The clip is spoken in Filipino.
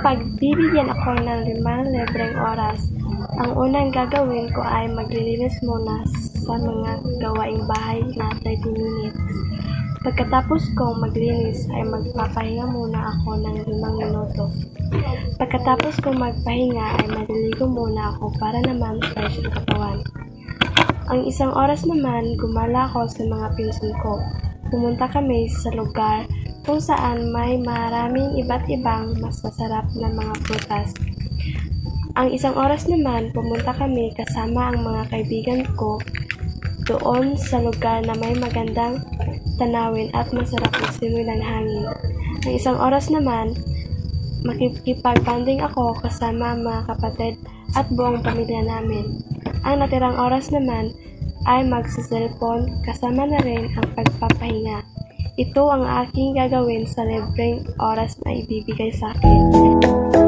pagbibigyan ako ng limang libreng oras, ang unang gagawin ko ay maglilinis muna sa mga gawaing bahay na 30 minutes. Pagkatapos kong maglinis ay magpapahinga muna ako ng limang minuto. Pagkatapos kong magpahinga ay maliligo muna ako para naman fresh ang katawan. Ang isang oras naman, gumala ako sa mga pinsan ko. Pumunta kami sa lugar kung saan may maraming iba't ibang mas masarap na mga prutas. Ang isang oras naman, pumunta kami kasama ang mga kaibigan ko doon sa lugar na may magandang tanawin at masarap na simoy ng hangin. Ang isang oras naman, makikipag-banding ako kasama ang mga kapatid at buong pamilya namin. Ang natirang oras naman ay magsa-cellphone kasama na rin ang pagpapahinga. Ito ang aking gagawin sa libreng oras na ibibigay sa akin.